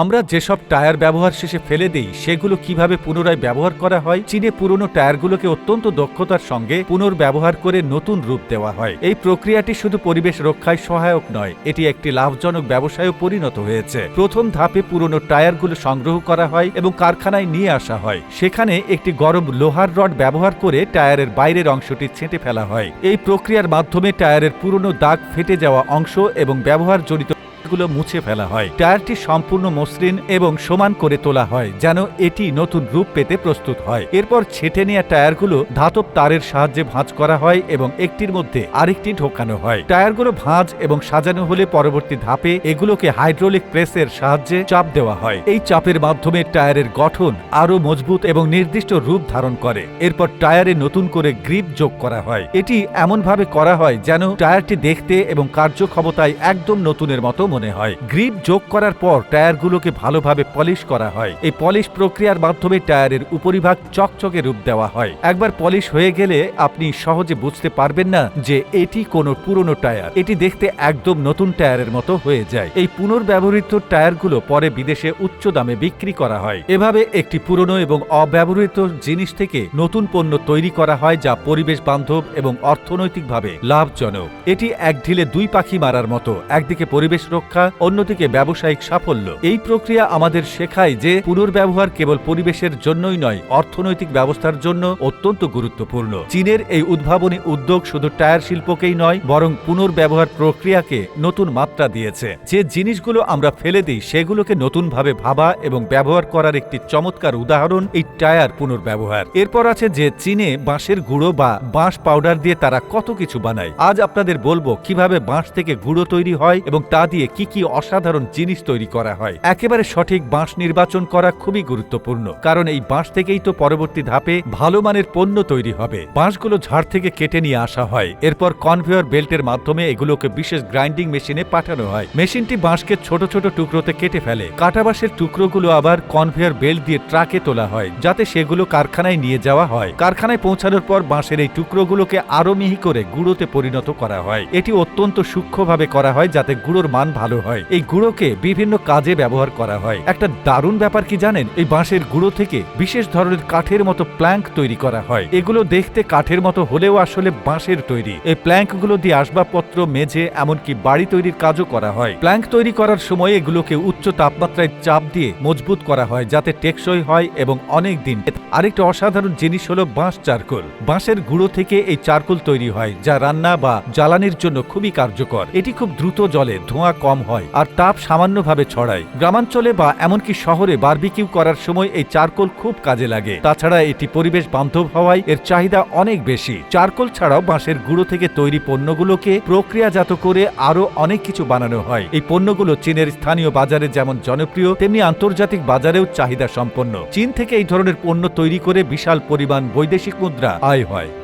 আমরা যেসব টায়ার ব্যবহার শেষে ফেলে দেই, সেগুলো কীভাবে পুনরায় ব্যবহার করা হয়? চীনে পুরনো টায়ারগুলোকে অত্যন্ত দক্ষতার সঙ্গে পুনর্ব্যবহার করে নতুন রূপ দেওয়া হয়। এই প্রক্রিয়াটি শুধু পরিবেশ রক্ষায় সহায়ক নয়, এটি একটি লাভজনক ব্যবসায়ও পরিণত হয়েছে। প্রথম ধাপে পুরনো টায়ারগুলো সংগ্রহ করা হয় এবং কারখানায় নিয়ে আসা হয়। সেখানে একটি গরম লোহার রড ব্যবহার করে টায়ারের বাইরের অংশটি ছেঁটে ফেলা হয়। এই প্রক্রিয়ার মাধ্যমে টায়ারের পুরনো দাগ ফেটে যাওয়া অংশ এবং ব্যবহার ব্যবহারজনিত গুলো মুছে ফেলা হয়। টায়ারটি সম্পূর্ণ মসৃণ এবং সমান করে তোলা হয়, যেন এটি নতুন রূপ পেতে প্রস্তুত হয়। এরপর ছেটে নেওয়া টায়ারগুলো ধাতব তারের সাহায্যে ভাঁজ করা হয় এবং একটির মধ্যে আরেকটি ঢোকানো হয়। টায়ারগুলো ভাঁজ এবং সাজানো হলে পরবর্তী ধাপে এগুলোকে হাইড্রোলিক প্রেসের সাহায্যে চাপ দেওয়া হয়। এই চাপের মাধ্যমে টায়ারের গঠন আরও মজবুত এবং নির্দিষ্ট রূপ ধারণ করে। এরপর টায়ারে নতুন করে গ্রিপ যোগ করা হয়। এটি এমনভাবে করা হয় যেন টায়ারটি দেখতে এবং কার্যক্ষমতায় একদম নতুনের মতো মনে হয়। গ্রিপ যোগ করার পর টায়ারগুলোকে ভালোভাবে পলিশ করা হয়। এই পলিশ প্রক্রিয়ার মাধ্যমে টায়ারের উপরিভাগ চকচকে রূপ দেওয়া হয়। একবার পলিশ হয়ে গেলে আপনি সহজে বুঝতে পারবেন না যে এটি কোনো পুরনো টায়ার। এটি দেখতে একদম নতুন টায়ারের মতো হয়ে যায়। এই পুনর্ব্যবহৃত টায়ারগুলো পরে বিদেশে উচ্চ দামে বিক্রি করা হয়। এভাবে একটি পুরনো এবং অব্যবহৃত জিনিস থেকে নতুন পণ্য তৈরি করা হয় যা পরিবেশ বান্ধব এবং অর্থনৈতিকভাবে লাভজনক। এটি এক ঢিলে দুই পাখি মারার মতো। একদিকে পরিবেশ রক্ষা অন্যদিকে ব্যবসায়িক সাফল্য। এই প্রক্রিয়া আমাদের শেখায় যে পুনর্ব্যবহার কেবল পরিবেশের জন্যই নয়, অর্থনৈতিক ব্যবস্থার জন্য অত্যন্ত গুরুত্বপূর্ণ। চীনের এই উদ্ভাবনী উদ্যোগ শুধু টায়ার শিল্পকেই নয়, বরং পুনর্ব্যবহার প্রক্রিয়াকে নতুন মাত্রা দিয়েছে। যে জিনিসগুলো আমরা ফেলে দিই, সেগুলোকে নতুনভাবে ভাবা এবং ব্যবহার করার একটি চমৎকার উদাহরণ এই টায়ার পুনর্ব্যবহার। এরপর আছে যে চীনে বাঁশের গুঁড়ো বা বাঁশ পাউডার দিয়ে তারা কত কিছু বানায়। আজ আপনাদের বলব কীভাবে বাঁশ থেকে গুঁড়ো তৈরি হয় এবং তা দিয়ে কি কি কি অসাধারণ জিনিস তৈরি করা হয়। একেবারে সঠিক বাঁশ নির্বাচন করা খুবই গুরুত্বপূর্ণ, কারণ এই বাঁশ থেকেই তো পরবর্তী ধাপে ভালো মানের পণ্য তৈরি হবে। বাঁশগুলো ঝাড় থেকে কেটে নিয়ে আসা হয়, এরপর কনভেয়র বেল্টের মাধ্যমে এগুলোকে বিশেষ গ্রাইন্ডিং মেশিনে পাঠানো হয়। মেশিনটি বাঁশকে ছোট ছোট টুকরোতে কেটে ফেলে। কাটা বাঁশের টুকরোগুলো আবার কনভেয়র বেল্ট দিয়ে ট্রাকে তোলা হয়, যাতে সেগুলো কারখানায় নিয়ে যাওয়া হয়। কারখানায় পৌঁছানোর পর বাঁশের এই টুকরোগুলোকে আরও মিহি করে গুঁড়োতে পরিণত করা হয়। এটি অত্যন্ত সূক্ষ্মভাবে করা হয়, যাতে গুঁড়োর মান ভালো হয়। এই গুঁড়োকে বিভিন্ন কাজে ব্যবহার করা হয়। একটা দারুণ ব্যাপার কি জানেন? এই বাঁশের গুঁড়ো থেকে বিশেষ ধরনের কাঠের মতো প্ল্যাঙ্ক তৈরি করা হয়। এগুলো দেখতে কাঠের মতো হলেও আসলে বাঁশের তৈরি। এই প্ল্যাঙ্কগুলো দিয়ে আসবাবপত্র, মেঝে, এমনকি বাড়ি তৈরির কাজও করা হয়। প্ল্যাঙ্ক তৈরি করার সময় এগুলোকে উচ্চ তাপমাত্রায় চাপ দিয়ে মজবুত করা হয়, যাতে টেকসই হয় এবং অনেক দিন আরেকটা অসাধারণ জিনিস হলো বাঁশ চারকোল। বাঁশের গুঁড়ো থেকে এই চারকোল তৈরি হয়, যা রান্না বা জ্বালানির জন্য খুবই কার্যকর। এটি খুব দ্রুত জলে, ধোঁয়া কম হয় আর তাপ সামান্যভাবে ছড়ায়। গ্রামাঞ্চলে বা এমনকি শহরে বারবিকিউ করার সময় এই চারকোল খুব কাজে লাগে। তাছাড়া এটি পরিবেশ বান্ধব হওয়ায় এর চাহিদা অনেক বেশি। চারকোল ছাড়াও বাঁশের গুঁড়ো থেকে তৈরি পণ্যগুলোকে প্রক্রিয়াজাত করে আরও অনেক কিছু বানানো হয়। এই পণ্যগুলো চীনের স্থানীয় বাজারে যেমন জনপ্রিয়, তেমনি আন্তর্জাতিক বাজারেও চাহিদা সম্পন্ন। চীন থেকে এই ধরনের পণ্য তৈরি করে বিশাল পরিমাণ বৈদেশিক মুদ্রা আয় হয়।